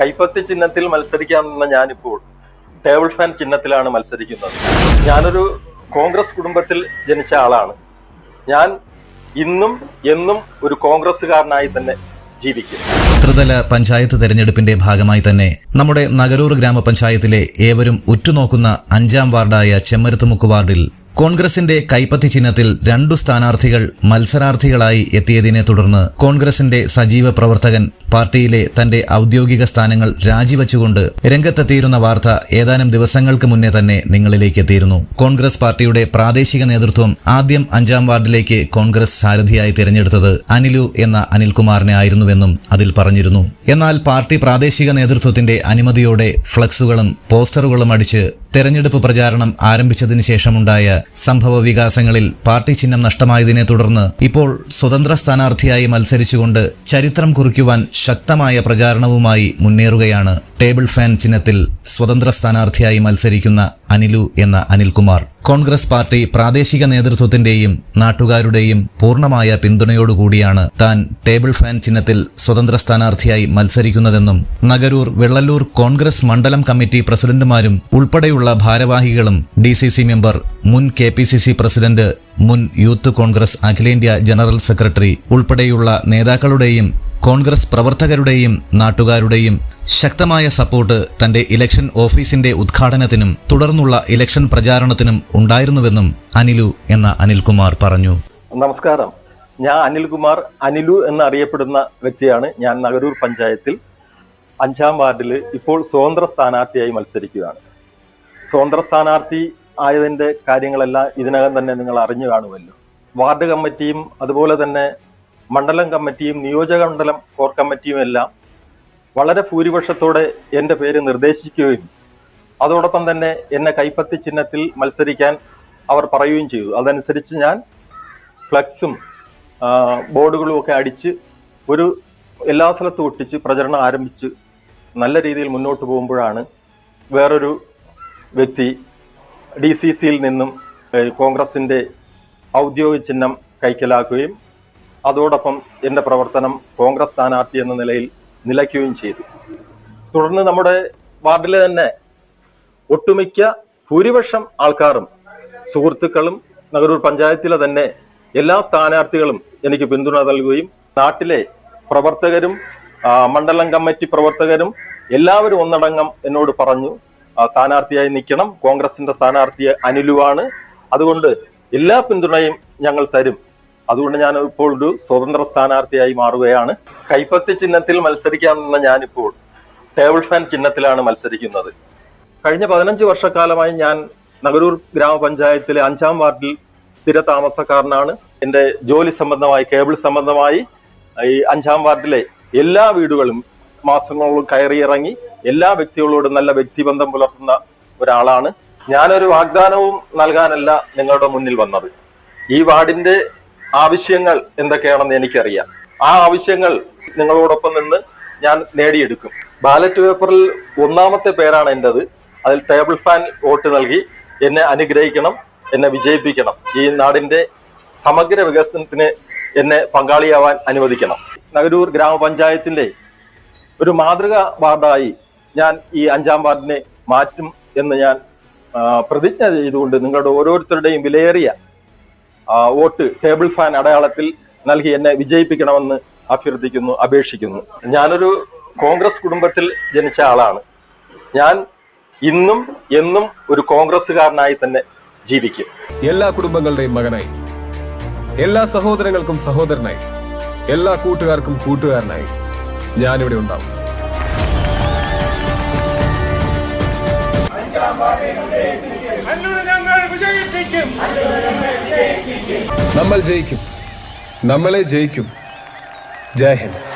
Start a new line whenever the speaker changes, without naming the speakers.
കൈപ്പത്തി ചിഹ്നത്തിൽ മത്സരിക്കാമെന്ന ഞാനിപ്പോൾ ടേബിൾ ഫാൻ ചിഹ്നത്തിലാണ് മത്സരിക്കുന്നത്. ഞാനൊരു കോൺഗ്രസ് കുടുംബത്തിൽ ജനിച്ച ആളാണ്. ഞാൻ ഇന്നും എന്നും ഒരു കോൺഗ്രസ്സുകാരനായി തന്നെ
ത്രിതല പഞ്ചായത്ത് തെരഞ്ഞെടുപ്പിന്റെ ഭാഗമായി തന്നെ നമ്മുടെ നഗരൂർ ഗ്രാമപഞ്ചായത്തിലെ ഏവരും ഉറ്റുനോക്കുന്ന അഞ്ചാം വാർഡായ ചെമ്മരുത്തുമുക്ക് വാർഡിൽ കോൺഗ്രസിന്റെ കൈപ്പത്തി ചിഹ്നത്തിൽ രണ്ടു സ്ഥാനാർത്ഥികൾ മത്സരാർത്ഥികളായി എത്തിയതിനെ തുടർന്ന് കോൺഗ്രസിന്റെ സജീവ പ്രവർത്തകൻ പാർട്ടിയിലെ തന്റെ ഔദ്യോഗിക സ്ഥാനങ്ങൾ രാജിവെച്ചുകൊണ്ട് രംഗത്തെത്തിയിരുന്ന വാർത്ത ഏതാനും ദിവസങ്ങൾക്ക് മുന്നേ തന്നെ നിങ്ങളിലേക്ക് എത്തിയിരുന്നു കോൺഗ്രസ് പാർട്ടിയുടെ പ്രാദേശിക നേതൃത്വം ആദ്യം അഞ്ചാം വാർഡിലേക്ക് കോൺഗ്രസ് സാരഥിയായി തിരഞ്ഞെടുത്തത് അനിലു എന്ന അനിൽകുമാറിനെ ആയിരുന്നുവെന്നും അതിൽ പറഞ്ഞിരുന്നു. എന്നാൽ പാർട്ടി പ്രാദേശിക നേതൃത്വത്തിന്റെ അനുമതിയോടെ ഫ്ലക്സുകളും പോസ്റ്ററുകളും അടിച്ച് തെരഞ്ഞെടുപ്പ് പ്രചാരണം ആരംഭിച്ചതിന് ശേഷമുണ്ടായ സംഭവ വികാസങ്ങളിൽ പാർട്ടി ചിഹ്നം നഷ്ടമായതിനെ തുടർന്ന് ഇപ്പോൾ സ്വതന്ത്ര സ്ഥാനാർത്ഥിയായി മത്സരിച്ചുകൊണ്ട് ചരിത്രം കുറിക്കുവാൻ ശക്തമായ പ്രചാരണവുമായി മുന്നേറുകയാണ് ടേബിൾ ഫാൻ ചിഹ്നത്തിൽ സ്വതന്ത്ര സ്ഥാനാർത്ഥിയായി മത്സരിക്കുന്ന അനിലു എന്ന അനിൽകുമാർ. കോൺഗ്രസ് പാർട്ടി പ്രാദേശിക നേതൃത്വത്തിന്റെയും നാട്ടുകാരുടെയും പൂർണമായ പിന്തുണയോടുകൂടിയാണ് താൻ ടേബിൾ ഫാൻ ചിഹ്നത്തിൽ സ്വതന്ത്ര സ്ഥാനാർത്ഥിയായി മത്സരിക്കുന്നതെന്നും നഗരൂർ വെള്ളല്ലൂർ കോൺഗ്രസ് മണ്ഡലം കമ്മിറ്റി പ്രസിഡന്റുമാരും ഉൾപ്പെടെയുള്ള ഭാരവാഹികളും ഡി മെമ്പർ മുൻ കെ പ്രസിഡന്റ് മുൻ യൂത്ത് കോൺഗ്രസ് അഖിലേന്ത്യാ ജനറൽ സെക്രട്ടറി ഉൾപ്പെടെയുള്ള നേതാക്കളുടെയും കോൺഗ്രസ് പ്രവർത്തകരുടെയും നാട്ടുകാരുടെയും ശക്തമായ സപ്പോർട്ട് തന്റെ ഇലക്ഷൻ ഓഫീസിന്റെ ഉദ്ഘാടനത്തിനും തുടർന്നുള്ള ഇലക്ഷൻ പ്രചാരണത്തിനും ഉണ്ടായിരുന്നുവെന്നും അനിലു എന്ന അനിൽകുമാർ പറഞ്ഞു.
നമസ്കാരം. ഞാൻ അനിൽകുമാർ അനിലു എന്നറിയപ്പെടുന്ന വ്യക്തിയാണ്. ഞാൻ നഗരൂർ പഞ്ചായത്തിൽ അഞ്ചാം വാർഡിൽ ഇപ്പോൾ സ്വതന്ത്ര സ്ഥാനാർത്ഥിയായി മത്സരിക്കുകയാണ്. സ്വതന്ത്ര സ്ഥാനാർത്ഥി ആയതിന്റെ കാര്യങ്ങളെല്ലാം ഇതിനകം തന്നെ നിങ്ങൾ അറിഞ്ഞു കാണുമല്ലോ. വാർഡ് കമ്മിറ്റിയും അതുപോലെ തന്നെ മണ്ഡലം കമ്മിറ്റിയും നിയോജക മണ്ഡലം കോർ കമ്മിറ്റിയും എല്ലാം വളരെ ഭൂരിപക്ഷത്തോടെ എന്റെ പേര് നിർദ്ദേശിക്കുകയും അതോടൊപ്പം തന്നെ എന്നെ കൈപ്പത്തി ചിഹ്നത്തിൽ മത്സരിക്കാൻ അവർ പറയുകയും ചെയ്തു. അതനുസരിച്ച് ഞാൻ ഫ്ലക്സും ബോർഡുകളും ഒക്കെ അടിച്ച് ഒരു എല്ലാ സ്ഥലത്തും ഒട്ടിച്ച് പ്രചരണം ആരംഭിച്ച് നല്ല രീതിയിൽ മുന്നോട്ട് പോകുമ്പോഴാണ് വേറൊരു വ്യക്തി ഡി സി സിയിൽ നിന്നും കോൺഗ്രസിന്റെ ഔദ്യോഗിക ചിഹ്നം കൈക്കലാക്കുകയും അതോടൊപ്പം എന്റെ പ്രവർത്തനം കോൺഗ്രസ് സ്ഥാനാർത്ഥി എന്ന നിലയിൽ നിലയ്ക്കുകയും ചെയ്തു. തുടർന്ന് നമ്മുടെ വാർഡിലെ തന്നെ ഒട്ടുമിക്ക ഭൂരിപക്ഷം ആൾക്കാരും സുഹൃത്തുക്കളും നഗരൂർ പഞ്ചായത്തിലെ തന്നെ എല്ലാ സ്ഥാനാർത്ഥികളും എനിക്ക് പിന്തുണ നൽകുകയും നാട്ടിലെ പ്രവർത്തകരും മണ്ഡലം കമ്മിറ്റി പ്രവർത്തകരും എല്ലാവരും ഒന്നടങ്കം എന്നോട് പറഞ്ഞു സ്ഥാനാർത്ഥിയായി നിൽക്കണം. കോൺഗ്രസിന്റെ സ്ഥാനാർത്ഥി അനിലുവാണ്. അതുകൊണ്ട് എല്ലാ പിന്തുണയും ഞങ്ങൾ തരും. അതുകൊണ്ട് ഞാൻ ഇപ്പോൾ ഒരു സ്വതന്ത്ര സ്ഥാനാർത്ഥിയായി മാറുകയാണ്. കൈപ്പത്തി ചിഹ്നത്തിൽ മത്സരിക്കാമെന്ന ഞാനിപ്പോൾ ടേബിൾ ഫാൻ ചിഹ്നത്തിലാണ് മത്സരിക്കുന്നത്. കഴിഞ്ഞ പതിനഞ്ച് വർഷക്കാലമായി ഞാൻ നഗരൂർ ഗ്രാമപഞ്ചായത്തിലെ അഞ്ചാം വാർഡിൽ സ്ഥിര താമസക്കാരനാണ് എന്റെ ജോലി സംബന്ധമായി കേബിൾ സംബന്ധമായി ഈ അഞ്ചാം വാർഡിലെ എല്ലാ വീടുകളും മാസങ്ങളോളം കയറിയിറങ്ങി എല്ലാ വ്യക്തികളോടും നല്ല വ്യക്തിബന്ധം പുലർത്തുന്ന ഒരാളാണ്. ഞാനൊരു വാഗ്ദാനവും നൽകാനല്ല നിങ്ങളുടെ മുന്നിൽ വന്നത്. ഈ വാർഡിന്റെ ആവശ്യങ്ങൾ എന്തൊക്കെയാണെന്ന് എനിക്കറിയാം. ആ ആവശ്യങ്ങൾ നിങ്ങളോടൊപ്പം നിന്ന് ഞാൻ നേടിയെടുക്കും. ബാലറ്റ് പേപ്പറിൽ ഒന്നാമത്തെ പേരാണ് എന്റെത് അതിൽ ടേബിൾ ഫാൻ വോട്ട് നൽകി എന്നെ അനുഗ്രഹിക്കണം എന്നെ വിജയിപ്പിക്കണം. ഈ നാടിന്റെ സമഗ്ര വികസനത്തിന് എന്നെ പങ്കാളിയാവാൻ അനുവദിക്കണം. നഗരൂർ ഗ്രാമപഞ്ചായത്തിന്റെ ഒരു മാതൃക വാർഡായി ഞാൻ ഈ അഞ്ചാം വാർഡിനെ മാറ്റും എന്ന് ഞാൻ പ്രതിജ്ഞ ചെയ്തുകൊണ്ട് നിങ്ങളുടെ ഓരോരുത്തരുടെയും വിലയേറിയ വോട്ട് ടേബിൾ ഫാൻ അടയാളത്തിൽ നൽകി എന്നെ വിജയിപ്പിക്കണമെന്ന് അഭ്യർത്ഥിക്കുന്നു അപേക്ഷിക്കുന്നു. ഞാനൊരു കോൺഗ്രസ് കുടുംബത്തിൽ ജനിച്ച ആളാണ്. ഞാൻ ഇന്നും എന്നും ഒരു കോൺഗ്രസ്സുകാരനായി തന്നെ ജീവിക്കും.
എല്ലാ കുടുംബങ്ങളുടെയും മകനായി. എല്ലാ സഹോദരങ്ങൾക്കും സഹോദരനായി. എല്ലാ കൂട്ടുകാർക്കും കൂട്ടുകാരനായി ഞാനിവിടെ ഉണ്ടാവും. നമ്മൾ ജയിക്കും. നമ്മളെ ജയിക്കും. ജയ് ഹിന്ദ്.